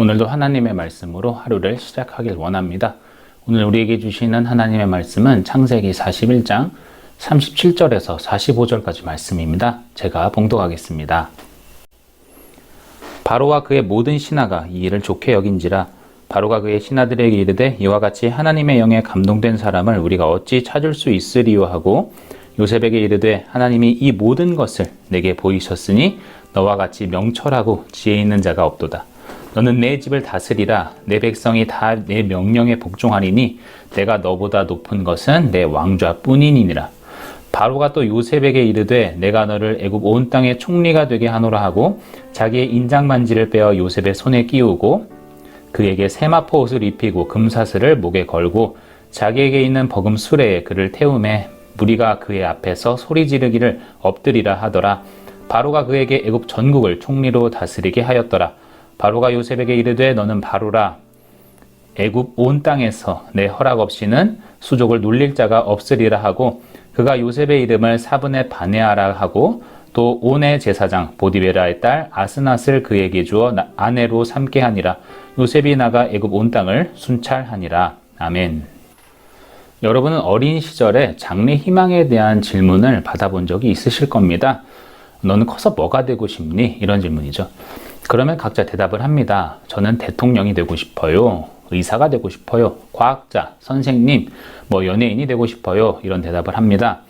오늘도 하나님의 말씀으로 하루를 시작하길 원합니다. 오늘 우리에게 주시는 하나님의 말씀은 창세기 41장 37절에서 45절까지 말씀입니다. 제가 봉독하겠습니다. 바로와 그의 모든 신하가 이 일을 좋게 여긴지라 바로가 그의 신하들에게 이르되 이와 같이 하나님의 영에 감동된 사람을 우리가 어찌 찾을 수 있으리요 하고 요셉에게 이르되 하나님이 이 모든 것을 내게 보이셨으니 너와 같이 명철하고 지혜 있는 자가 없도다. 너는 내 집을 다스리라. 내 백성이 다 내 명령에 복종하리니 내가 너보다 높은 것은 내 왕좌뿐이니라. 바로가 또 요셉에게 이르되 내가 너를 애굽 온 땅의 총리가 되게 하노라 하고 자기의 인장 반지를 빼어 요셉의 손에 끼우고 그에게 세마포 옷을 입히고 금사슬을 목에 걸고 자기에게 있는 버금 수레에 그를 태우매 무리가 그의 앞에서 소리 지르기를 엎드리라 하더라. 바로가 그에게 애굽 전국을 총리로 다스리게 하였더라 바로가 요셉에게 이르되 너는 바로라 애굽 온 땅에서 내 허락 없이는 수족을 놀릴 자가 없으리라 하고 그가 요셉의 이름을 사분의 바네아라 하고 또 온의 제사장 보디베라의 딸 아스낫을 그에게 주어 아내로 삼게 하니라 요셉이 나가 애굽 온 땅을 순찰하니라 아멘. 여러분은 어린 시절에 장래 희망에 대한 질문을 받아본 적이 있으실 겁니다. 너는 커서 뭐가 되고 싶니? 이런 질문이죠. 그러면 각자 대답을 합니다. 저는 대통령이 되고 싶어요. 의사가 되고 싶어요. 과학자, 선생님, 뭐 연예인이 되고 싶어요. 이런 대답을 합니다.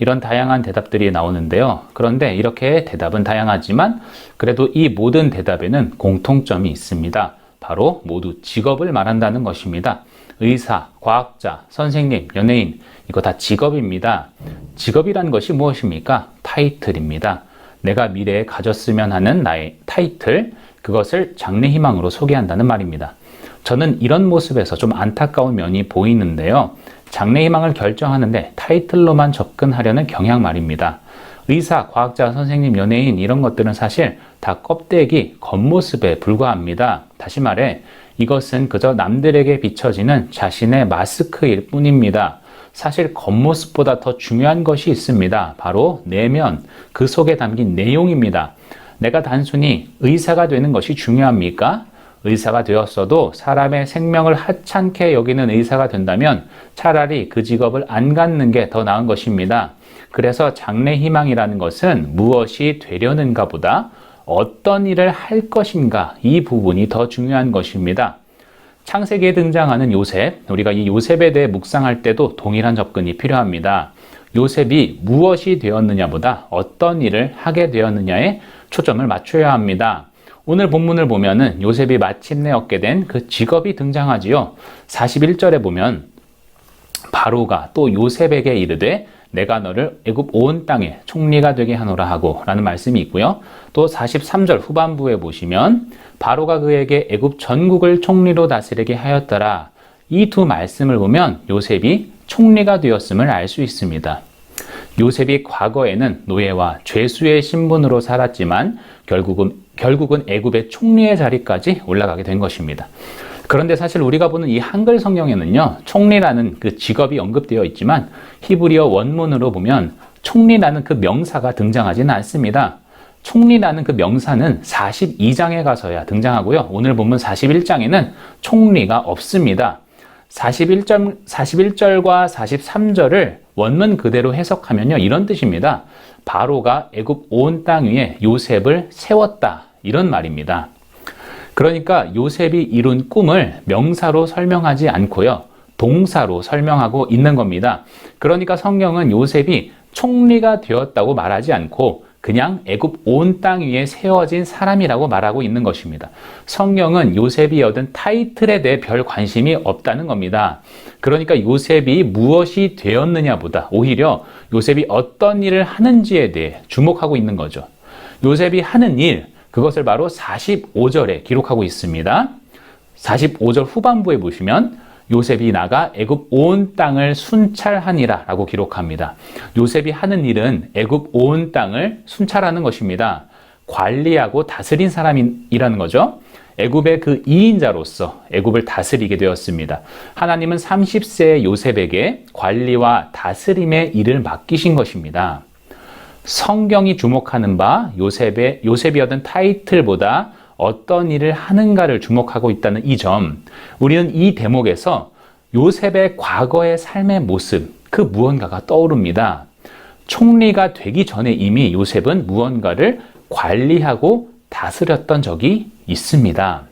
이런 다양한 대답들이 나오는데요. 그런데 이렇게 대답은 다양하지만 그래도 이 모든 대답에는 공통점이 있습니다. 바로 모두 직업을 말한다는 것입니다. 의사, 과학자, 선생님, 연예인, 이거 다 직업입니다. 직업이란 것이 무엇입니까? 타이틀입니다. 내가 미래에 가졌으면 하는 나의 타이틀, 그것을 장래 희망으로 소개한다는 말입니다. 저는 이런 모습에서 좀 안타까운 면이 보이는데요. 장래 희망을 결정하는데 타이틀로만 접근하려는 경향 말입니다. 의사, 과학자, 선생님, 연예인 이런 것들은 사실 다 껍데기, 겉모습에 불과합니다. 다시 말해 이것은 그저 남들에게 비춰지는 자신의 마스크일 뿐입니다. 사실 겉모습보다 더 중요한 것이 있습니다. 바로 내면, 그 속에 담긴 내용입니다. 내가 단순히 의사가 되는 것이 중요합니까? 의사가 되었어도 사람의 생명을 하찮게 여기는 의사가 된다면 차라리 그 직업을 안 갖는 게 더 나은 것입니다. 그래서 장래 희망이라는 것은 무엇이 되려는가 보다 어떤 일을 할 것인가 이 부분이 더 중요한 것입니다. 창세기에 등장하는 요셉, 우리가 이 요셉에 대해 묵상할 때도 동일한 접근이 필요합니다. 요셉이 무엇이 되었느냐보다 어떤 일을 하게 되었느냐에 초점을 맞춰야 합니다. 오늘 본문을 보면은 요셉이 마침내 얻게 된 그 직업이 등장하지요. 41절에 보면 바로가 또 요셉에게 이르되 내가 너를 애굽 온 땅에 총리가 되게 하노라 하고 라는 말씀이 있고요. 또 43절 후반부에 보시면 바로가 그에게 애굽 전국을 총리로 다스리게 하였더라. 이 두 말씀을 보면 요셉이 총리가 되었음을 알 수 있습니다. 요셉이 과거에는 노예와 죄수의 신분으로 살았지만 결국은 결국은 애굽의 총리의 자리까지 올라가게 된 것입니다. 그런데 사실 우리가 보는 이 한글 성경에는요, 총리라는 그 직업이 언급되어 있지만 히브리어 원문으로 보면 총리라는 그 명사가 등장하지는 않습니다. 총리라는 그 명사는 42장에 가서야 등장하고요. 오늘 보면 41장에는 총리가 없습니다. 41절, 41절과 43절을 원문 그대로 해석하면요. 이런 뜻입니다. 바로가 애굽 온 땅 위에 요셉을 세웠다. 이런 말입니다. 그러니까 요셉이 이룬 꿈을 명사로 설명하지 않고요. 동사로 설명하고 있는 겁니다. 그러니까 성경은 요셉이 총리가 되었다고 말하지 않고 그냥 애굽 온 땅 위에 세워진 사람이라고 말하고 있는 것입니다. 성경은 요셉이 얻은 타이틀에 대해 별 관심이 없다는 겁니다. 그러니까 요셉이 무엇이 되었느냐보다 오히려 요셉이 어떤 일을 하는지에 대해 주목하고 있는 거죠. 요셉이 하는 일, 그것을 바로 45절에 기록하고 있습니다. 45절 후반부에 보시면 요셉이 나가 애굽 온 땅을 순찰하니라 라고 기록합니다. 요셉이 하는 일은 애굽 온 땅을 순찰하는 것입니다. 관리하고 다스린 사람이라는 거죠. 애굽의 그 2인자로서 애굽을 다스리게 되었습니다. 하나님은 30세의 요셉에게 관리와 다스림의 일을 맡기신 것입니다. 성경이 주목하는 바 요셉의 요셉이 얻은 타이틀보다 어떤 일을 하는가를 주목하고 있다는 이 점, 우리는 이 대목에서 요셉의 과거의 삶의 모습, 그 무언가가 떠오릅니다. 총리가 되기 전에 이미 요셉은 무언가를 관리하고 다스렸던 적이 있습니다.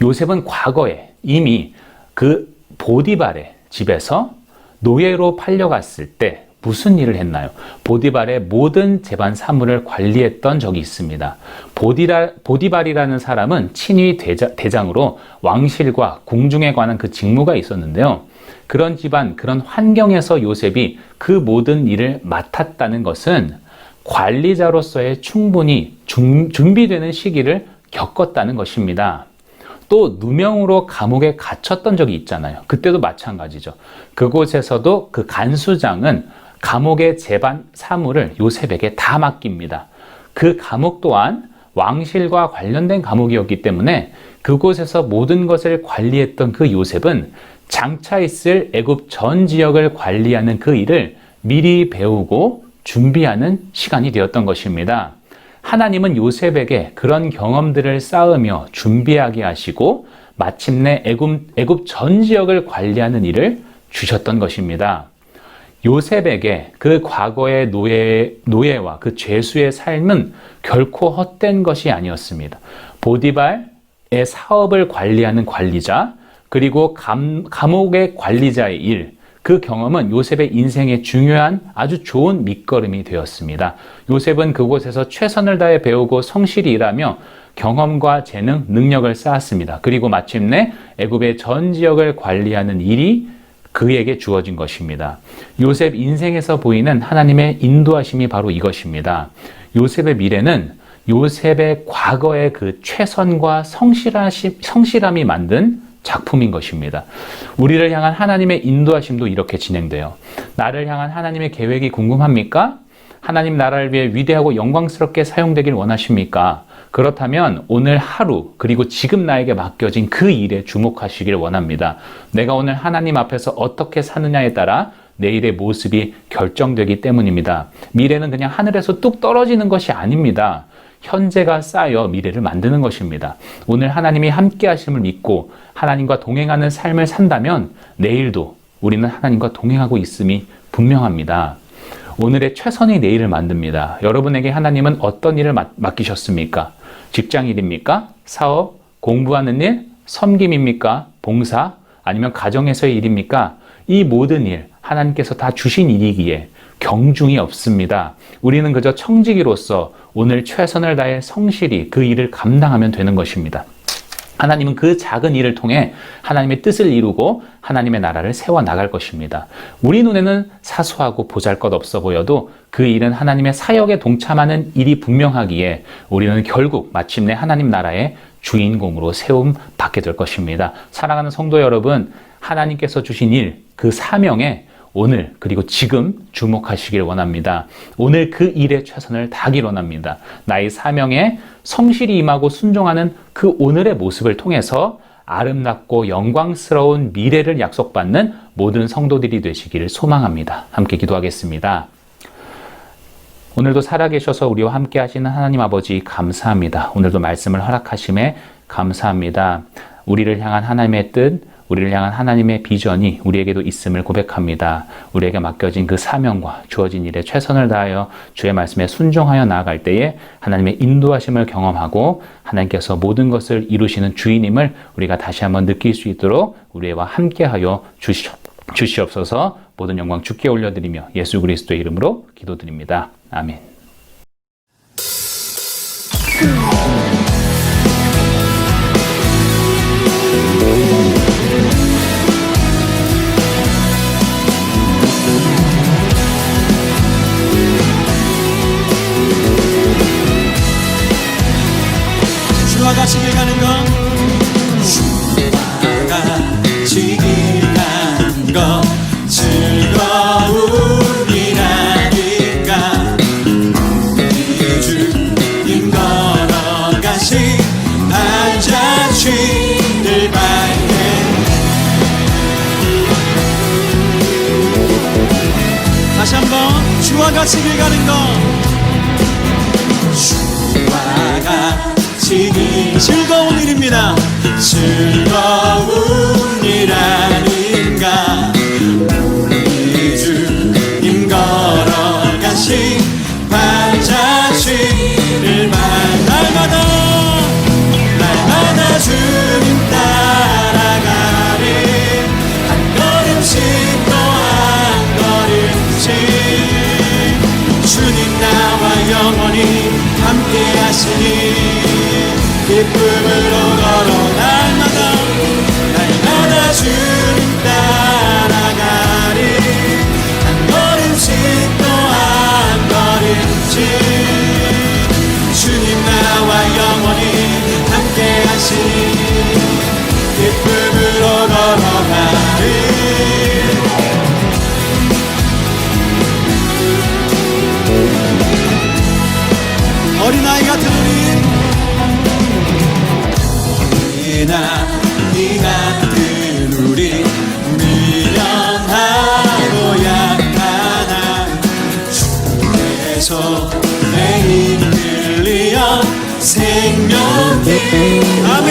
요셉은 과거에 이미 그 보디발의 집에서 노예로 팔려갔을 때 무슨 일을 했나요? 보디발의 모든 재반 사물을 관리했던 적이 있습니다. 보디라, 보디발이라는 사람은 친위 대장, 으로 왕실과 궁중에 관한 그 직무가 있었는데요. 그런 집안, 그런 환경에서 요셉이 그 모든 일을 맡았다는 것은 관리자로서의 충분히 중, 준비되는 시기를 겪었다는 것입니다. 또 누명으로 감옥에 갇혔던 적이 있잖아요. 그때도 마찬가지죠. 그곳에서도 그 간수장은 감옥의 재반 사물을 요셉에게 다 맡깁니다. 그 감옥 또한 왕실과 관련된 감옥이었기 때문에 그곳에서 모든 것을 관리했던 그 요셉은 장차 있을 애굽 전 지역을 관리하는 그 일을 미리 배우고 준비하는 시간이 되었던 것입니다. 하나님은 요셉에게 그런 경험들을 쌓으며 준비하게 하시고 마침내 애굽, 애굽 전 지역을 관리하는 일을 주셨던 것입니다. 요셉에게 그 과거의 노예, 노예와 그 죄수의 삶은 결코 헛된 것이 아니었습니다. 보디발의 사업을 관리하는 관리자, 그리고 감, 감옥의 관리자의 일, 그 경험은 요셉의 인생의 중요한 아주 좋은 밑거름이 되었습니다. 요셉은 그곳에서 최선을 다해 배우고 성실히 일하며 경험과 재능, 능력을 쌓았습니다. 그리고 마침내 애굽의 전 지역을 관리하는 일이 그에게 주어진 것입니다. 요셉 인생에서 보이는 하나님의 인도하심이 바로 이것입니다. 요셉의 미래는 요셉의 과거의 그 최선과 성실함이 만든 작품인 것입니다. 우리를 향한 하나님의 인도하심도 이렇게 진행돼요. 나를 향한 하나님의 계획이 궁금합니까? 하나님 나라를 위해 위대하고 영광스럽게 사용되길 원하십니까? 그렇다면 오늘 하루 그리고 지금 나에게 맡겨진 그 일에 주목하시길 원합니다. 내가 오늘 하나님 앞에서 어떻게 사느냐에 따라 내일의 모습이 결정되기 때문입니다. 미래는 그냥 하늘에서 뚝 떨어지는 것이 아닙니다. 현재가 쌓여 미래를 만드는 것입니다. 오늘 하나님이 함께 하심을 믿고 하나님과 동행하는 삶을 산다면 내일도 우리는 하나님과 동행하고 있음이 분명합니다. 오늘의 최선의 내일을 만듭니다. 여러분에게 하나님은 어떤 일을 맡기셨습니까? 직장 일입니까? 사업? 공부하는 일? 섬김입니까? 봉사? 아니면 가정에서의 일입니까? 이 모든 일, 하나님께서 다 주신 일이기에 경중이 없습니다. 우리는 그저 청지기로서 오늘 최선을 다해 성실히 그 일을 감당하면 되는 것입니다. 하나님은 그 작은 일을 통해 하나님의 뜻을 이루고 하나님의 나라를 세워 나갈 것입니다. 우리 눈에는 사소하고 보잘 것 없어 보여도 그 일은 하나님의 사역에 동참하는 일이 분명하기에 우리는 결국 마침내 하나님 나라의 주인공으로 세움 받게 될 것입니다. 사랑하는 성도 여러분, 하나님께서 주신 일, 그 사명에 오늘 그리고 지금 주목하시길 원합니다. 오늘 그 일에 최선을 다하길 원합니다. 나의 사명에 성실히 임하고 순종하는 그 오늘의 모습을 통해서 아름답고 영광스러운 미래를 약속받는 모든 성도들이 되시기를 소망합니다. 함께 기도하겠습니다. 오늘도 살아계셔서 우리와 함께 하시는 하나님 아버지 감사합니다. 오늘도 말씀을 허락하심에 감사합니다. 우리를 향한 하나님의 뜻, 우리를 향한 하나님의 비전이 우리에게도 있음을 고백합니다. 우리에게 맡겨진 그 사명과 주어진 일에 최선을 다하여 주의 말씀에 순종하여 나아갈 때에 하나님의 인도하심을 경험하고 하나님께서 모든 것을 이루시는 주인임을 우리가 다시 한번 느낄 수 있도록 우리와 함께하여 주시옵소서 모든 영광 주께 올려드리며 예수 그리스도의 이름으로 기도드립니다. 아멘. 같이 길 가는 건 주와 같이 즐거운 일입니다. 즐 기쁨으로 걸어 날마다 날마다 주님 따라가리 한 걸음씩 또 한 걸음씩 주님 나와 영원히 함께 하시니 기쁨으로 걸어가리. 어린아이 같은 우리 어린아이 같은 우리 미련하고 약하나 주께서 내 이끌리어 생명이 아멘.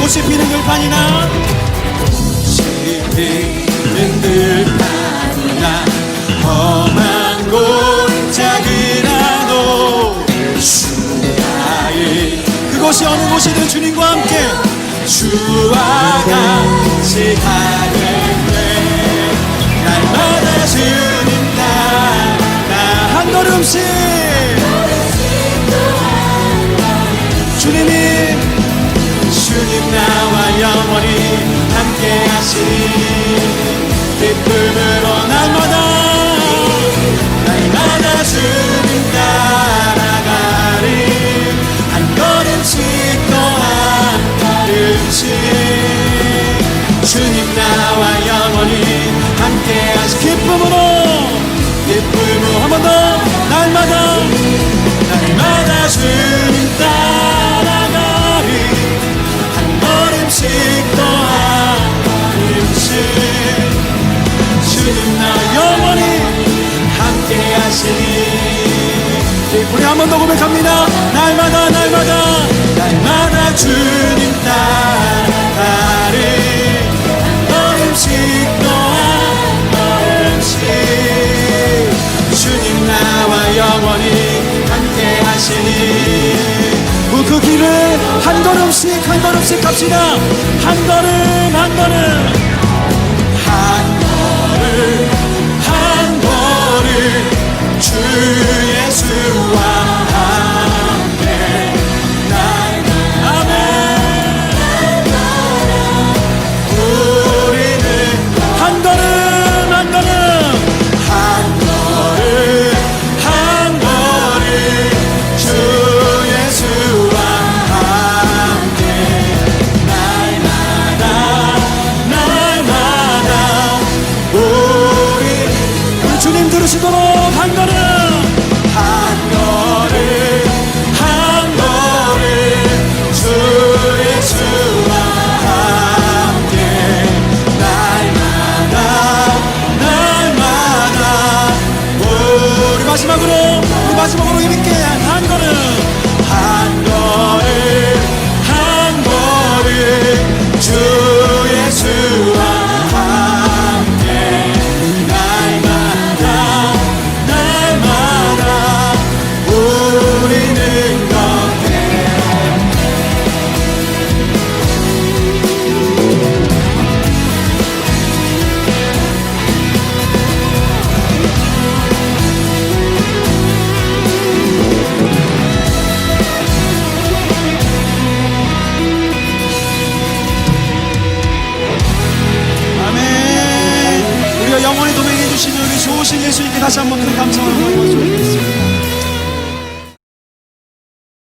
꽃이 피는 들판이나 꽃이 피는 들판이나 그곳이 어느 곳이든 주님과 함께 주와 같이 가겠네. 날마다 주님 따라 한 걸음씩. 주님이 주님 나와 영원히 함께 하시니 기쁨 한 걸음씩 주님 나와 영원히 함께 하시 기쁨으로 기쁨으로 한 번 더 날마다 날마다 주님 따라가리. 한 걸음씩 또한 걸음씩 주님 나 영원히 함께 하시니 우리 한 번 더 고백합니다. 날마다 날마다 그 길을 한 걸음씩 한 걸음씩 갑시다. 한 걸음 한 걸음. 한 걸음 한 걸음. 주